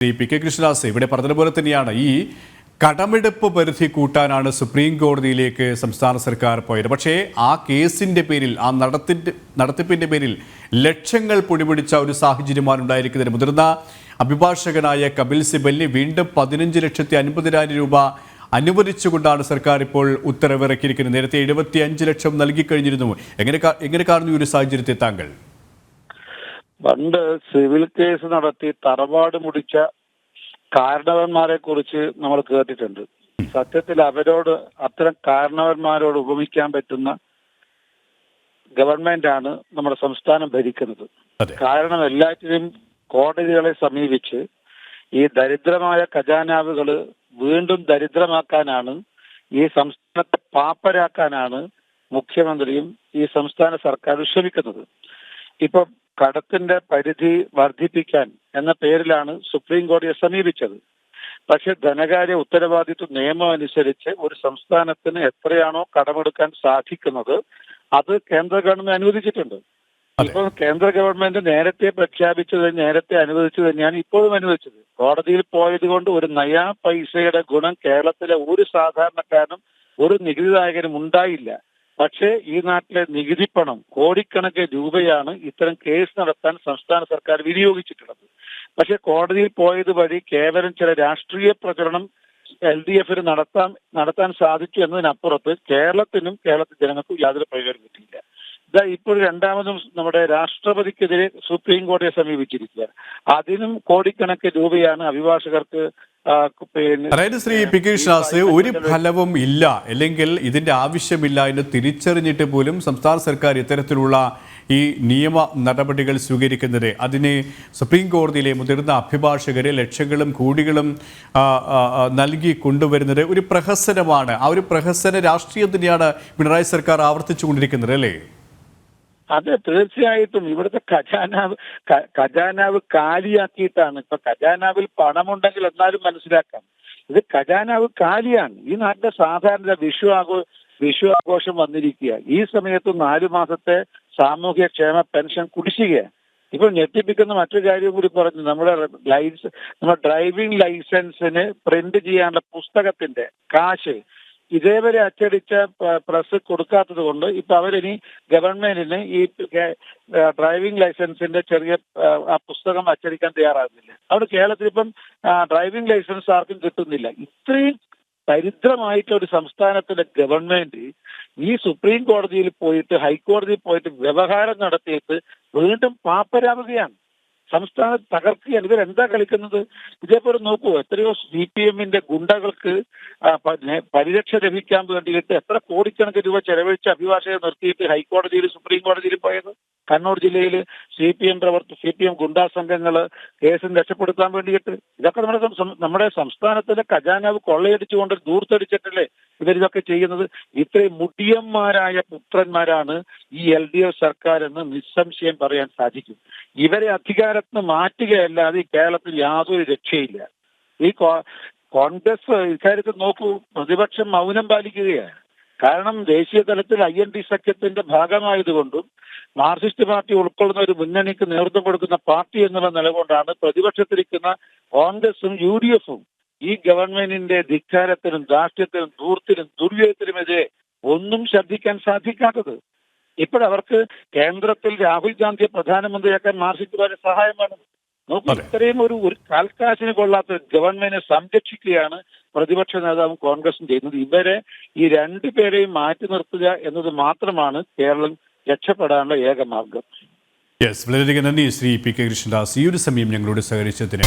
P K Krishnadas ഇവിടെ പറഞ്ഞതുപോലെ തന്നെയാണ്. ഈ കടമെടുപ്പ് പരിധി കൂട്ടാനാണ് സുപ്രീം കോടതിയിലേക്ക് സംസ്ഥാന സർക്കാർ പോയത്. പക്ഷേ ആ കേസിന്റെ പേരിൽ ആ നടത്തിന്റെ നടത്തിപ്പിന്റെ പേരിൽ ലക്ഷങ്ങൾ പൊടിപിടിച്ച ഒരു സാഹചര്യമാണ് ഉണ്ടായിരിക്കുന്നത്. മുതിർന്ന അഭിഭാഷകനായ കപിൽ സിബലിന് വീണ്ടും പതിനഞ്ച് ലക്ഷത്തി അൻപതിനായിരം രൂപ അനുവദിച്ചുകൊണ്ടാണ് സർക്കാർ ഇപ്പോൾ ഉത്തരവിറക്കിയിരിക്കുന്നത്. നേരത്തെ എഴുപത്തി അഞ്ച് ലക്ഷം നൽകിക്കഴിഞ്ഞിരുന്നു എങ്ങനെ എങ്ങനെ കാണുന്നു ഒരു സാഹചര്യത്തെ താങ്കൾ? പണ്ട് സിവിൽ കേസ് നടത്തി തറവാട് മുടിച്ച കാരണവന്മാരെ കുറിച്ച് നമ്മൾ കേട്ടിട്ടുണ്ട്. സത്യത്തിൽ അവരോട് അത്തരം കാരണവന്മാരോട് ഉപമിക്കാൻ പറ്റുന്ന ഗവൺമെന്റ് ആണ് നമ്മുടെ സംസ്ഥാനം ഭരിക്കുന്നത്. കാരണം എല്ലാറ്റിനും കോടതികളെ സമീപിച്ച് ഈ ദരിദ്രമായ ഖജാനാവുകൾ വീണ്ടും ദരിദ്രമാക്കാനാണ് ഈ സംസ്ഥാനത്തെ പാപ്പരാക്കാനാണ് മുഖ്യമന്ത്രിയും ഈ സംസ്ഥാന സർക്കാർ ശ്രമിക്കുന്നത്. ഇപ്പൊ കടത്തിന്റെ പരിധി വർദ്ധിപ്പിക്കാൻ എന്ന പേരിലാണ് സുപ്രീം കോടതിയെ സമീപിച്ചത്. പക്ഷെ ധനകാര്യ ഉത്തരവാദിത്വ നിയമം അനുസരിച്ച് ഒരു സംസ്ഥാനത്തിന് എത്രയാണോ കടമെടുക്കാൻ സാധിക്കുന്നത് അത് കേന്ദ്ര ഗവൺമെന്റ് അനുവദിച്ചിട്ടുണ്ട്. ഇപ്പോൾ കേന്ദ്ര ഗവൺമെന്റ് നേരത്തെ പ്രഖ്യാപിച്ചത് നേരത്തെ അനുവദിച്ചത് തന്നെയാണ് ഇപ്പോഴും അനുവദിച്ചത്. കോടതിയിൽ പോയത് കൊണ്ട് ഒരു നയാ പൈസയുടെ ഗുണം കേരളത്തിലെ ഒരു സാധാരണക്കാരനും ഒരു നികുതിദായകനും ഉണ്ടായില്ല. പക്ഷേ ഈ നാട്ടിലെ നികുതി പണം കോടിക്കണക്കിന് രൂപയാണ് ഇത്തരം കേസ് നടത്താൻ സംസ്ഥാന സർക്കാർ വിനിയോഗിച്ചിട്ടുള്ളത്. പക്ഷെ കോടതിയിൽ പോയത് വഴി കേവലം ചില രാഷ്ട്രീയ പ്രചരണം എൽ ഡി എഫിന് നടത്താൻ നടത്താൻ സാധിച്ചു എന്നതിനപ്പുറത്ത് കേരളത്തിനും കേരളത്തിൽ ജനങ്ങൾക്കും യാതൊരു പ്രയോജനം കിട്ടിയില്ല. ഇതാ ഇപ്പോൾ രണ്ടാമതും നമ്മുടെ രാഷ്ട്രപതിക്കെതിരെ സുപ്രീം കോടതിയെ സമീപിച്ചിരിക്കുക അതിനും കോടിക്കണക്കിന് രൂപയാണ് അഭിഭാഷകർക്ക് അതായത് ശ്രീ പി കെ ഒരു ഫലവും ഇല്ല. അല്ലെങ്കിൽ ഇതിന്റെ ആവശ്യമില്ല എന്ന് തിരിച്ചറിഞ്ഞിട്ട് പോലും സംസ്ഥാന സർക്കാർ ഇത്തരത്തിലുള്ള ഈ നിയമ നടപടികൾ സ്വീകരിക്കുന്നത്. അതിന് സുപ്രീം കോടതിയിലെ മുതിർന്ന അഭിഭാഷകരെ ലക്ഷങ്ങളും കോടികളും നൽകി കൊണ്ടുവരുന്നത് ഒരു പ്രഹസനമാണ്. ആ ഒരു പ്രഹസന രാഷ്ട്രീയം തന്നെയാണ് പിണറായി സർക്കാർ ആവർത്തിച്ചു കൊണ്ടിരിക്കുന്നത് അല്ലേ? അതെ തീർച്ചയായിട്ടും ഇവിടുത്തെ ഖജാനാവ് ഖജാനാവ് കാലിയാക്കിയിട്ടാണ്. ഇപ്പൊ ഖജാനാവിൽ പണമുണ്ടെങ്കിൽ എന്നാലും മനസ്സിലാക്കാം. ഇത് ഖജാനാവ് കാലിയാണ്. ഈ നാട്ടിലെ സാധാരണ വിഷു ആഘോ വിഷു ആഘോഷം വന്നിരിക്കുക. ഈ സമയത്ത് നാലു മാസത്തെ സാമൂഹ്യ ക്ഷേമ പെൻഷൻ കുടിശ്ശികയാണ്. ഇപ്പൊ ഞെട്ടിപ്പിക്കുന്ന മറ്റൊരു കാര്യം കൂടി പറഞ്ഞു. നമ്മുടെ ലൈസൻസ് നമ്മുടെ ഡ്രൈവിംഗ് ലൈസൻസിന് പ്രിന്റ് ചെയ്യാനുള്ള പുസ്തകത്തിന്റെ കാശ് ഇതേവരെ അച്ചടിച്ച പ്രസ് കൊടുക്കാത്തത് കൊണ്ട് ഇപ്പൊ അവരിനി ഗവൺമെന്റിന് ഈ ഡ്രൈവിംഗ് ലൈസൻസിന്റെ ചെറിയ ആ, പുസ്തകം അച്ചടിക്കാൻ തയ്യാറാകുന്നില്ല. അവിടെ കേരളത്തിൽ ഇപ്പം ഡ്രൈവിംഗ് ലൈസൻസ് ആർക്കും കിട്ടുന്നില്ല. ഇത്രയും ദരിദ്രമായിട്ടുള്ള ഒരു സംസ്ഥാനത്തിന്റെ ഗവൺമെന്റ് ഈ സുപ്രീം കോടതിയിൽ പോയിട്ട് ഹൈക്കോടതിയിൽ പോയിട്ട് വ്യവഹാരം നടത്തിയിട്ട് വീണ്ടും പാപ്പരാവുകയാണ്. സംസ്ഥാനം തകർക്കുകയാണ് ഇവരെന്താ കളിക്കുന്നത്? ഇതേപോലെ നോക്കൂ എത്രയോ സി പി എമ്മിന്റെ ഗുണ്ടകൾക്ക് പരിരക്ഷ ലഭിക്കാൻ വേണ്ടിയിട്ട് എത്ര കോടിക്കണക്കിന് രൂപ ചെലവഴിച്ച് അഭിഭാഷകരെ നിർത്തിയിട്ട് ഹൈക്കോടതിയിൽ സുപ്രീം കോടതിയിൽ പോയത്? കണ്ണൂർ ജില്ലയിൽ സി പി എം പ്രവർത്തി സി പി എം ഗുണ്ടാ സംഘങ്ങൾ കേസിന് രക്ഷപ്പെടുത്താൻ വേണ്ടിയിട്ട്. ഇതൊക്കെ നമ്മുടെ നമ്മുടെ സംസ്ഥാനത്തിന്റെ ഖജാനാവ് കൊള്ളയടിച്ചുകൊണ്ട് ദൂർത്തടിച്ചിട്ടല്ലേ ഇവരിതൊക്കെ ചെയ്യുന്നത് ഇത്രയും മുടിയന്മാരായ പുത്രന്മാരാണ് ഈ എൽ ഡി എഫ് സർക്കാർ എന്ന് നിസ്സംശയം പറയാൻ സാധിക്കും. ഇവരെ അധികാരത്തിന് മാറ്റുകയല്ലാതെ ഈ കേരളത്തിൽ യാതൊരു രക്ഷയില്ല. ഈ കോൺഗ്രസ് ഇക്കാര്യത്തിൽ നോക്കൂ പ്രതിപക്ഷം മൗനം പാലിക്കുകയാണ്. കാരണം ദേശീയ തലത്തിൽ ഐ എൻ ഡി സഖ്യത്തിന്റെ ഭാഗമായതുകൊണ്ടും മാർക്സിസ്റ്റ് പാർട്ടി ഉൾക്കൊള്ളുന്ന ഒരു മുന്നണിക്ക് നേതൃത്വം കൊടുക്കുന്ന പാർട്ടി എന്നുള്ള നിലകൊണ്ടാണ് പ്രതിപക്ഷത്തിരിക്കുന്ന കോൺഗ്രസും യു ഡി എഫും ഈ ഗവൺമെന്റിന്റെ ധിക്കാരത്തിനും ധാർഷ്ട്യത്തിനും ധൂർത്തിനും ദുർവ്യയത്തിനുമെതിരെ ഒന്നും ശ്രദ്ധിക്കാൻ സാധിക്കാത്തത്. ഇപ്പോഴവർക്ക് കേന്ദ്രത്തിൽ രാഹുൽ ഗാന്ധിയെ പ്രധാനമന്ത്രിയാക്കാൻ സഹായം സഹായമാണ് നോക്കൂ. ഇത്രയും ഒരു ഒരു കാൽക്കാശിന് കൊള്ളാത്ത ഗവൺമെന്റിനെ സംരക്ഷിക്കുകയാണ് പ്രതിപക്ഷ നേതാവും കോൺഗ്രസും ചെയ്യുന്നത്. ഇവരെ ഈ രണ്ടുപേരെയും മാറ്റി നിർത്തുക എന്നത് മാത്രമാണ് കേരളം രക്ഷപ്പെടാനുള്ള ഏക മാർഗം. യെസ് വളരെയധികം നന്ദി ശ്രീ പി കെ കൃഷ്ണദാസ് ഈ ഒരു സമയം ഞങ്ങളോട് സഹകരിച്ചതിന്.